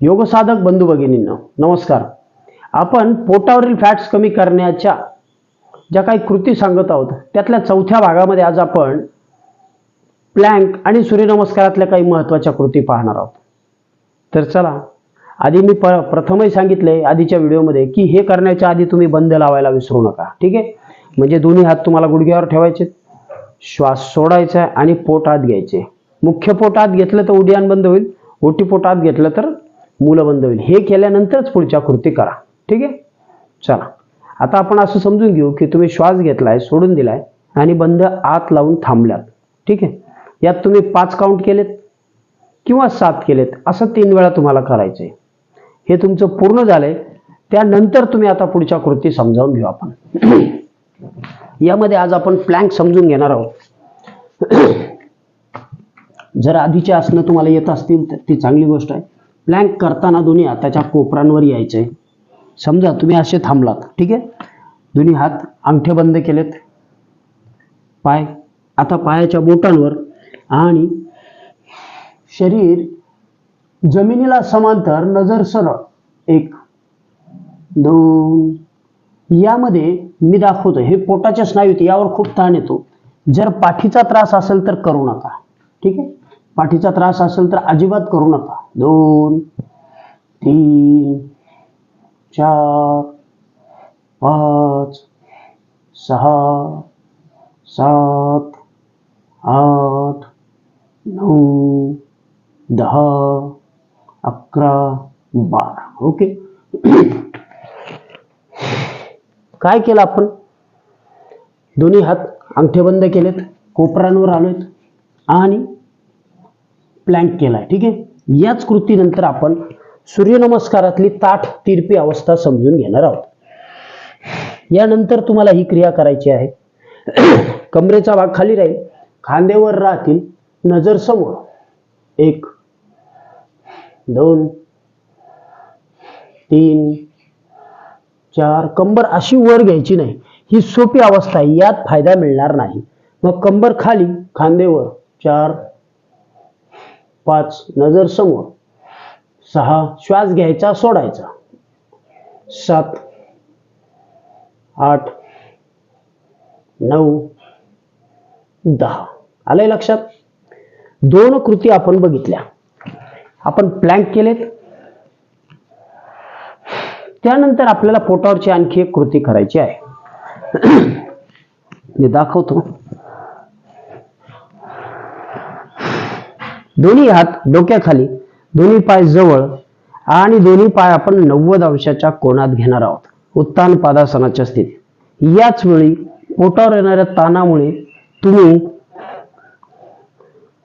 योगसाधक बंधू भगिनींनो नमस्कार. आपण पोटावरील फॅट्स कमी करण्याच्या ज्या काही कृती सांगत आहोत त्यातल्या चौथ्या भागामध्ये आज आपण प्लँक आणि सूर्यनमस्कारातल्या काही महत्त्वाच्या कृती पाहणार आहोत. तर चला आधी मी प प्रथमही सांगितले आधीच्या व्हिडिओमध्ये की हे करण्याच्या आधी तुम्ही बंद लावायला विसरू नका ठीक आहे? म्हणजे दोन्ही हात तुम्हाला गुडघ्यावर ठेवायचे श्वास सोडायचा आहे आणि पोट आत घ्यायचे. मुख्य पोटात घेतलं तर उड्डाण बंद होईल ओटी पोटात घेतलं तर मुलं बंद होईल. हे केल्यानंतरच पुढच्या कृती करा. ठीक आहे? चला. आता आपण असं समजून घेऊ की तुम्ही श्वास घेतलाय सोडून दिलाय आणि बंद आत लावून थांबल्यात ठीक आहे? यात तुम्ही पाच काउंट केलेत किंवा सात केलेत असं तीन वेळा तुम्हाला करायचं आहे हे तुमचं पूर्ण झालंय. त्यानंतर तुम्ही आता पुढच्या कृती समजावून घेऊ आपण. यामध्ये आज आपण प्लँक समजून घेणार आहोत. जर आधीचे आसनं तुम्हाला येत असतील तर ती चांगली गोष्ट आहे. प्लँक करताना दोन्ही हाताच्या कोपरांवर यायचे. समजा तुम्ही असे थांबलात ठीक आहे? दोन्ही हात अंगठे बंद केलेत. पाय आता पायाच्या बोटांवर आणि शरीर जमिनीला समांतर नजर सरळ. एक दोन. यामध्ये मी दाखवतो हे पोटाच्या स्नायूत यावर खूप ताण येतो. जर पाठीचा त्रास असेल तर करू नका ठीक आहे? पाठीचा त्रास असेल तर अजिबात करू नका. दोन तीन चार पाच सहा सात आठ नऊ दहा अकरा बारा. ओके. काय केलं आपण? दोन्ही हात अंगठे बंद केलेत कोपरांवर आलोयत आणि प्लँक केलाय. ठीक आहे? याच कृतीनंतर आपण सूर्यनमस्कारातली ताठ तिरपी अवस्था समजून घेणार आहोत. यानंतर तुम्हाला ही क्रिया करायची आहे. कमरेचा भाग खाली राहील. खांद्यावर राहतील. नजर समोर. एक दोन तीन चार. कंबर अशी वर घ्यायची नाही. ही सोपी अवस्था आहे. यात फायदा मिळणार नाही. मग कंबर खाली खांदेवर चार पाच नजर समोर. सहा श्वास घ्यायचा सोडायचा. सात आठ नऊ दहा. आलंय लक्षात? दोन कृती आपण बघितल्या. आपण प्लँक केलेत. त्यानंतर आपल्याला पोटावरची आणखी एक कृती करायची आहे. मी दाखवतो. दोन्ही हात डोक्याखाली दोन्ही पाय जवळ आणि दोन्ही पाय आपण नव्वद अंशाच्या कोणात घेणार आहोत. उत्तान पादासनाच्या स्थितीत याच वेळी पोटावर येणाऱ्या ताणामुळे तुम्ही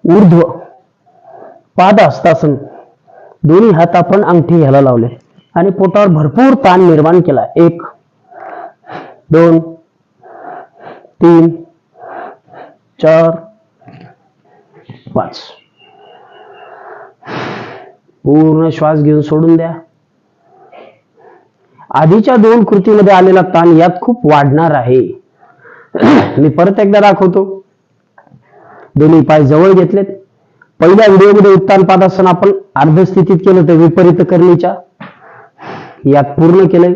ऊर्ध्व पादास्तासन दोन्ही हात आपण अंगठी घ्यायला लावले आणि पोटावर भरपूर ताण निर्माण केला. एक दोन तीन चार पाच. पूर्ण श्वास घेऊन सोडून द्या. आधीच्या दोन कृतीमध्ये आलेला ताण यात खूप वाढणार आहे. मी परत एकदा दाखवतो. दोन्ही पाय जवळ घेतलेत. पहिल्या व्हिडिओमध्ये उत्तान पादासन आपण अर्ध स्थितीत केलं तर विपरीत करणीच्या. यात पूर्ण केलंय.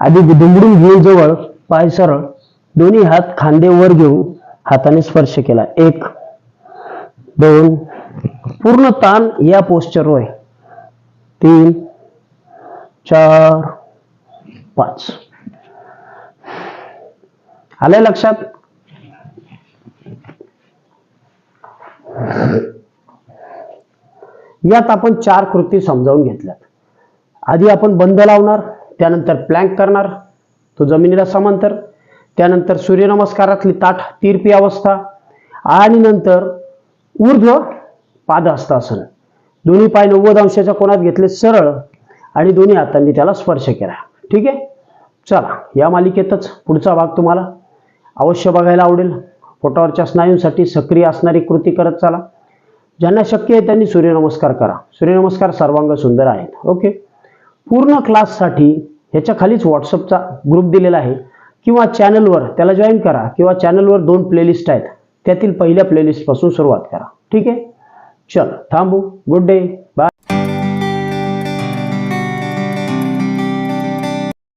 आधी दुमडून घेऊन जवळ पाय सरळ. दोन्ही हात खांदे वर घेऊन हाताने स्पर्श केला. एक दोन पूर्ण ताण या पोस्चरवर आहे. तीन चार पाच. आलंय लक्षात? यात आपण चार कृती समजावून घेतल्यात. आधी आपण बंद लावणार त्यानंतर प्लँक करणार तो जमिनीला समांतर त्यानंतर सूर्यनमस्कारातली ताठ तिरपी अवस्था आणि नंतर ऊर्ध्व पादहस्तासन दोन्ही पाय नव्वद अंशाच्या कोणात घेतले सरळ आणि दोन्ही हातांनी त्याला स्पर्श केला. ठीक आहे? चला या मालिकेतच पुढचा भाग तुम्हाला अवश्य बघायला आवडेल. पोटावरच्या स्नायूंसाठी सक्रिय असणारी कृती करत चला. ज्यांना शक्य आहे त्यांनी सूर्यनमस्कार करा. सूर्यनमस्कार सर्वांग सुंदर आहेत. ओके? पूर्ण क्लाससाठी ह्याच्या खालीच व्हॉट्सअपचा ग्रुप दिलेला आहे. किंवा चॅनलवर त्याला जॉईन करा किंवा चॅनलवर दोन प्लेलिस्ट आहेत. त्यातील पहिल्या प्लेलिस्टपासून सुरुवात करा. ठीक आहे? चल थांबू. Good day bye